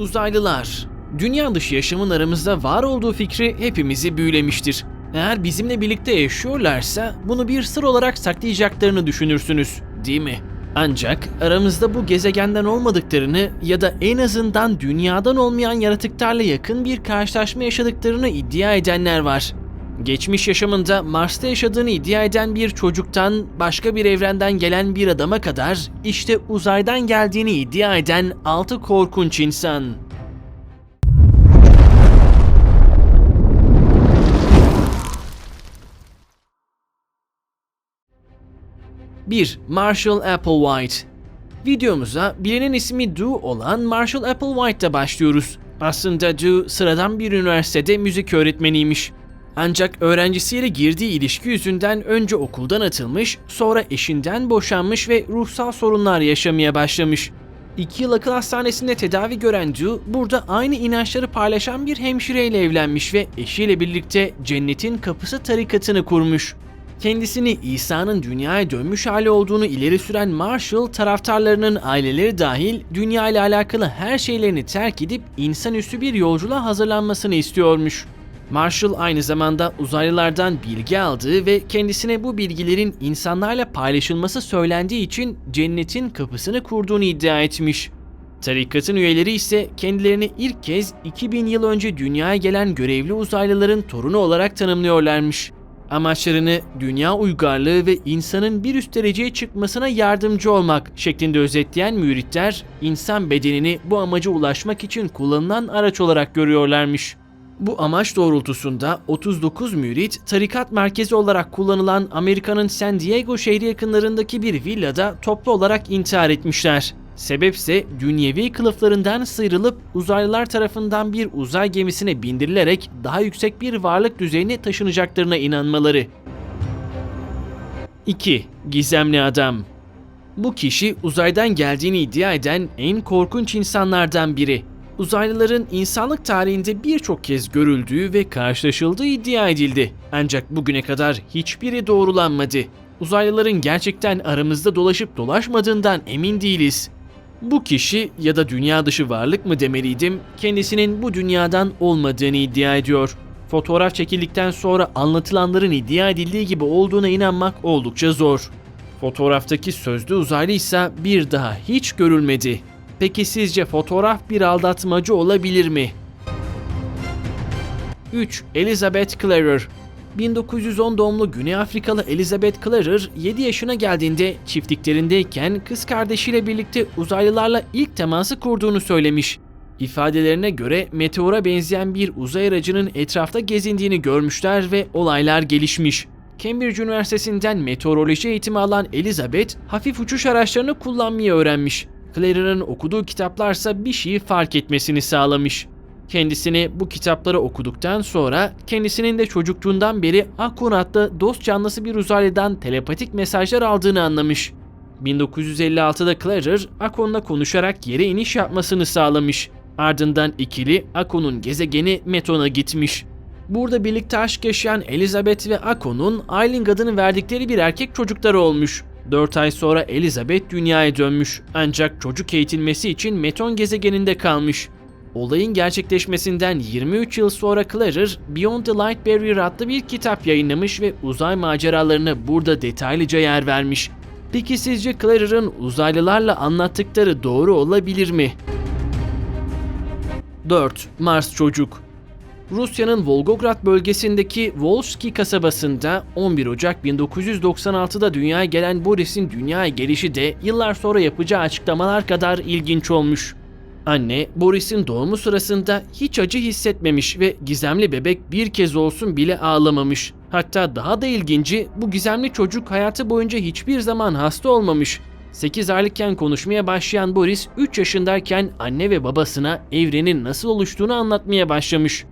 Uzaylılar. Dünya dışı yaşamın aramızda var olduğu fikri hepimizi büyülemiştir. Eğer bizimle birlikte yaşıyorlarsa bunu bir sır olarak saklayacaklarını düşünürsünüz, değil mi? Ancak aramızda bu gezegenden olmadıklarını ya da en azından dünyadan olmayan yaratıklarla yakın bir karşılaşma yaşadıklarını iddia edenler var. Geçmiş yaşamında Mars'ta yaşadığını iddia eden bir çocuktan başka bir evrenden gelen bir adama kadar işte uzaydan geldiğini iddia eden 6 korkunç insan. 1. Marshall Applewhite Videomuza bilinen ismi Du olan Marshall Applewhite'da başlıyoruz. Aslında Du sıradan bir üniversitede müzik öğretmeniymiş. Ancak öğrencisiyle girdiği ilişki yüzünden önce okuldan atılmış, sonra eşinden boşanmış ve ruhsal sorunlar yaşamaya başlamış. İki yıl akıl hastanesinde tedavi gören Du, burada aynı inançları paylaşan bir hemşireyle evlenmiş ve eşiyle birlikte Cennetin Kapısı tarikatını kurmuş. Kendisini İsa'nın dünyaya dönmüş hali olduğunu ileri süren Marshall, taraftarlarının aileleri dahil dünya ile alakalı her şeylerini terk edip insanüstü bir yolculuğa hazırlanmasını istiyormuş. Marshall aynı zamanda uzaylılardan bilgi aldığı ve kendisine bu bilgilerin insanlarla paylaşılması söylendiği için cennetin kapısını kurduğunu iddia etmiş. Tarikatın üyeleri ise kendilerini ilk kez 2000 yıl önce dünyaya gelen görevli uzaylıların torunu olarak tanımlıyorlarmış. Amaçlarını dünya uygarlığı ve insanın bir üst dereceye çıkmasına yardımcı olmak şeklinde özetleyen müritler, insan bedenini bu amaca ulaşmak için kullanılan araç olarak görüyorlarmış. Bu amaç doğrultusunda 39 mürit tarikat merkezi olarak kullanılan Amerika'nın San Diego şehri yakınlarındaki bir villada toplu olarak intihar etmişler. Sebepse dünyevi kılıflarından sıyrılıp uzaylılar tarafından bir uzay gemisine bindirilerek daha yüksek bir varlık düzeyine taşınacaklarına inanmaları. 2. Gizemli Adam Bu kişi uzaydan geldiğini iddia eden en korkunç insanlardan biri. Uzaylıların insanlık tarihinde birçok kez görüldüğü ve karşılaşıldığı iddia edildi. Ancak bugüne kadar hiçbiri doğrulanmadı. Uzaylıların gerçekten aramızda dolaşıp dolaşmadığından emin değiliz. Bu kişi ya da dünya dışı varlık mı demeliydim, kendisinin bu dünyadan olmadığını iddia ediyor. Fotoğraf çekildikten sonra anlatılanların iddia edildiği gibi olduğuna inanmak oldukça zor. Fotoğraftaki sözlü uzaylı ise bir daha hiç görülmedi. Peki sizce fotoğraf bir aldatmacı olabilir mi? 3. Elizabeth Clarer 1910 doğumlu Güney Afrikalı Elizabeth Clarer 7 yaşına geldiğinde çiftliklerindeyken kız kardeşiyle birlikte uzaylılarla ilk teması kurduğunu söylemiş. İfadelerine göre meteora benzeyen bir uzay aracının etrafta gezindiğini görmüşler ve olaylar gelişmiş. Cambridge Üniversitesi'nden meteoroloji eğitimi alan Elizabeth hafif uçuş araçlarını kullanmayı öğrenmiş. Clarer'ın okuduğu kitaplarsa bir şeyi fark etmesini sağlamış. Kendisini bu kitapları okuduktan sonra kendisinin de çocukluğundan beri Akun adlı dost canlısı bir uzaylıdan telepatik mesajlar aldığını anlamış. 1956'da Clarer, Akon'la konuşarak yere iniş yapmasını sağlamış. Ardından ikili Akon'un gezegeni Meton'a gitmiş. Burada birlikte aşk yaşayan Elizabeth ve Akon'un Ailing adını verdikleri bir erkek çocukları olmuş. 4 ay sonra Elizabeth dünyaya dönmüş ancak çocuk eğitilmesi için Meton gezegeninde kalmış. Olayın gerçekleşmesinden 23 yıl sonra Clarer, Beyond the Light Barrier adlı bir kitap yayınlamış ve uzay maceralarına burada detaylıca yer vermiş. Peki sizce Clarer'ın uzaylılarla anlattıkları doğru olabilir mi? 4. Mars Çocuk Rusya'nın Volgograd bölgesindeki Volski kasabasında 11 Ocak 1996'da dünyaya gelen Boris'in dünyaya gelişi de yıllar sonra yapacağı açıklamalar kadar ilginç olmuş. Anne, Boris'in doğumu sırasında hiç acı hissetmemiş ve gizemli bebek bir kez olsun bile ağlamamış. Hatta daha da ilginci bu gizemli çocuk hayatı boyunca hiçbir zaman hasta olmamış. 8 aylıkken konuşmaya başlayan Boris 3 yaşındayken anne ve babasına evrenin nasıl oluştuğunu anlatmaya başlamış.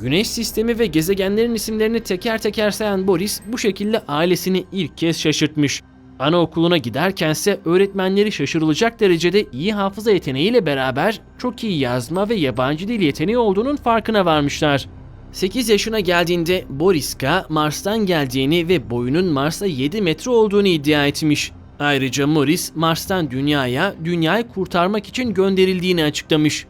Güneş sistemi ve gezegenlerin isimlerini teker teker sayan Boris bu şekilde ailesini ilk kez şaşırtmış. Anaokuluna giderkense öğretmenleri şaşırılacak derecede iyi hafıza yeteneğiyle beraber çok iyi yazma ve yabancı dil yeteneği olduğunun farkına varmışlar. 8 yaşına geldiğinde Boriska Mars'tan geldiğini ve boyunun Mars'a 7 metre olduğunu iddia etmiş. Ayrıca Morris Mars'tan dünyaya, dünyayı kurtarmak için gönderildiğini açıklamış.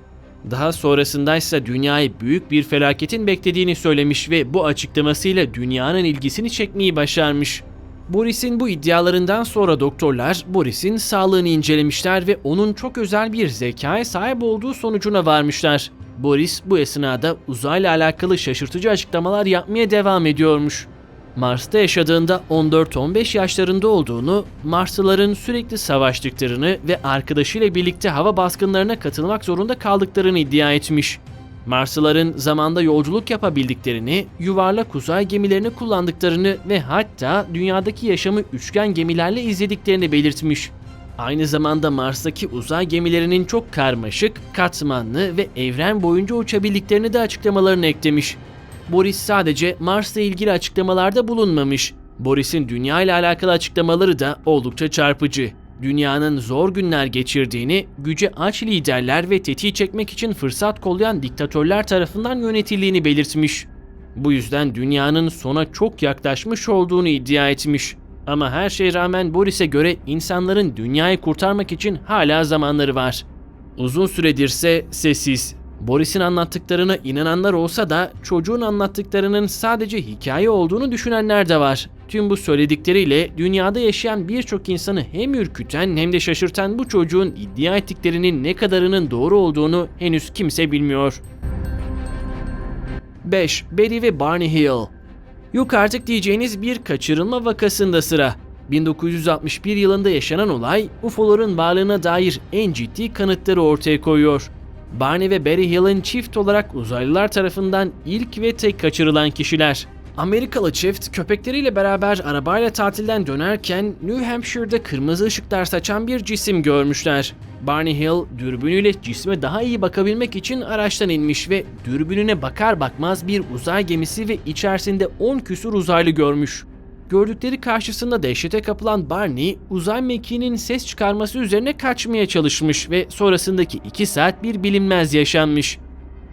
Daha sonrasındaysa dünyayı büyük bir felaketin beklediğini söylemiş ve bu açıklamasıyla dünyanın ilgisini çekmeyi başarmış. Boris'in bu iddialarından sonra doktorlar Boris'in sağlığını incelemişler ve onun çok özel bir zekaya sahip olduğu sonucuna varmışlar. Boris bu esnada uzayla alakalı şaşırtıcı açıklamalar yapmaya devam ediyormuş. Mars'ta yaşadığında 14-15 yaşlarında olduğunu, Marslıların sürekli savaştıklarını ve arkadaşıyla birlikte hava baskınlarına katılmak zorunda kaldıklarını iddia etmiş. Marslıların zamanda yolculuk yapabildiklerini, yuvarlak uzay gemilerini kullandıklarını ve hatta dünyadaki yaşamı üçgen gemilerle izlediklerini belirtmiş. Aynı zamanda Mars'taki uzay gemilerinin çok karmaşık, katmanlı ve evren boyunca uçabildiklerini de açıklamalarına eklemiş. Boris sadece Mars'la ilgili açıklamalarda bulunmamış. Boris'in dünya ile alakalı açıklamaları da oldukça çarpıcı. Dünyanın zor günler geçirdiğini, güce aç liderler ve tetiği çekmek için fırsat kollayan diktatörler tarafından yönetildiğini belirtmiş. Bu yüzden dünyanın sona çok yaklaşmış olduğunu iddia etmiş. Ama her şeye rağmen Boris'e göre insanların dünyayı kurtarmak için hala zamanları var. Uzun süredirse sessiz. Boris'in anlattıklarına inananlar olsa da çocuğun anlattıklarının sadece hikaye olduğunu düşünenler de var. Tüm bu söyledikleriyle dünyada yaşayan birçok insanı hem ürküten hem de şaşırtan bu çocuğun iddia ettiklerinin ne kadarının doğru olduğunu henüz kimse bilmiyor. 5. Betty ve Barney Hill Yok artık diyeceğiniz bir kaçırılma vakasında sıra. 1961 yılında yaşanan olay UFO'ların varlığına dair en ciddi kanıtları ortaya koyuyor. Barney ve Barry Hill'in çift olarak uzaylılar tarafından ilk ve tek kaçırılan kişiler. Amerikalı çift köpekleriyle beraber arabayla tatilden dönerken New Hampshire'da kırmızı ışıklar saçan bir cisim görmüşler. Barney Hill dürbünüyle cisme daha iyi bakabilmek için araçtan inmiş ve dürbününe bakar bakmaz bir uzay gemisi ve içerisinde 10 küsur uzaylı görmüş. Gördükleri karşısında dehşete kapılan Barney, uzay mekiğinin ses çıkarması üzerine kaçmaya çalışmış ve sonrasındaki 2 saat bir bilinmez yaşanmış.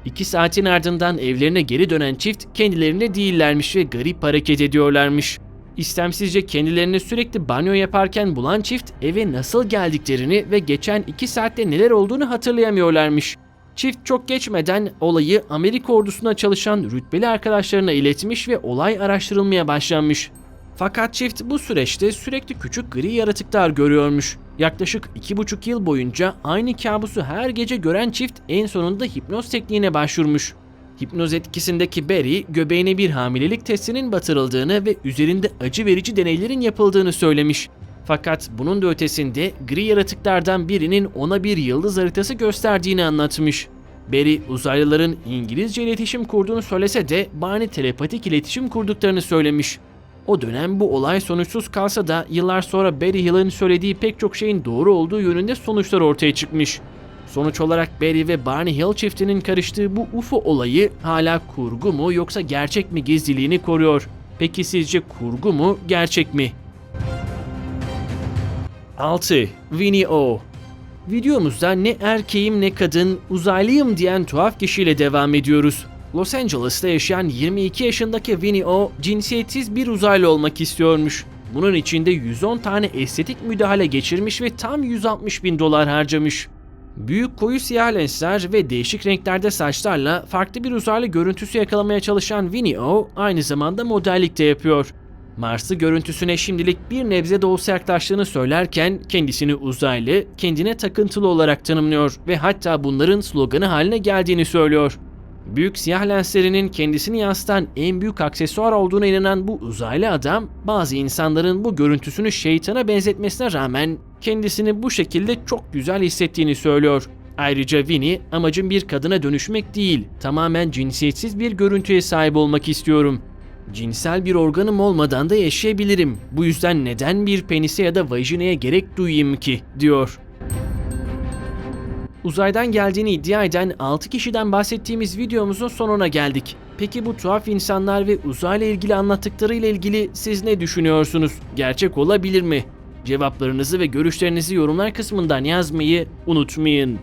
2 saatin ardından evlerine geri dönen çift kendilerine değillermiş ve garip hareket ediyorlarmış. İstemsizce kendilerini sürekli banyo yaparken bulan çift eve nasıl geldiklerini ve geçen 2 saatte neler olduğunu hatırlayamıyorlarmış. Çift çok geçmeden olayı Amerika ordusuna çalışan rütbeli arkadaşlarına iletmiş ve olay araştırılmaya başlanmış. Fakat çift bu süreçte sürekli küçük gri yaratıklar görüyormuş. Yaklaşık iki buçuk yıl boyunca aynı kabusu her gece gören çift en sonunda hipnoz tekniğine başvurmuş. Hipnoz etkisindeki Barry, göbeğine bir hamilelik testinin batırıldığını ve üzerinde acı verici deneylerin yapıldığını söylemiş. Fakat bunun da ötesinde gri yaratıklardan birinin ona bir yıldız haritası gösterdiğini anlatmış. Barry uzaylıların İngilizce iletişim kurduğunu söylese de Barney telepatik iletişim kurduklarını söylemiş. O dönem bu olay sonuçsuz kalsa da yıllar sonra Barry Hill'in söylediği pek çok şeyin doğru olduğu yönünde sonuçlar ortaya çıkmış. Sonuç olarak Barry ve Barney Hill çiftinin karıştığı bu UFO olayı hala kurgu mu yoksa gerçek mi gizliliğini koruyor. Peki sizce kurgu mu, gerçek mi? 6. Winnie O Videomuzda ne erkeğim ne kadın, uzaylıyım diyen tuhaf kişiyle devam ediyoruz. Los Angeles'ta yaşayan 22 yaşındaki Winnie O cinsiyetsiz bir uzaylı olmak istiyormuş. Bunun için de 110 tane estetik müdahale geçirmiş ve tam 160 bin dolar harcamış. Büyük koyu siyah lensler ve değişik renklerde saçlarla farklı bir uzaylı görüntüsü yakalamaya çalışan Winnie O aynı zamanda modellik de yapıyor. Mars'ı görüntüsüne şimdilik bir nebze de olsa yaklaştığını söylerken kendisini uzaylı, kendine takıntılı olarak tanımlıyor ve hatta bunların sloganı haline geldiğini söylüyor. Büyük siyah lenslerinin kendisini yansıtan en büyük aksesuar olduğuna inanan bu uzaylı adam, bazı insanların bu görüntüsünü şeytana benzetmesine rağmen kendisini bu şekilde çok güzel hissettiğini söylüyor. Ayrıca Winnie, amacım bir kadına dönüşmek değil, tamamen cinsiyetsiz bir görüntüye sahip olmak istiyorum. Cinsel bir organım olmadan da yaşayabilirim. Bu yüzden neden bir penise ya da vajinaya gerek duyayım ki, diyor. Uzaydan geldiğini iddia eden 6 kişiden bahsettiğimiz videomuzun sonuna geldik. Peki bu tuhaf insanlar ve uzayla ilgili anlattıklarıyla ilgili siz ne düşünüyorsunuz? Gerçek olabilir mi? Cevaplarınızı ve görüşlerinizi yorumlar kısmından yazmayı unutmayın.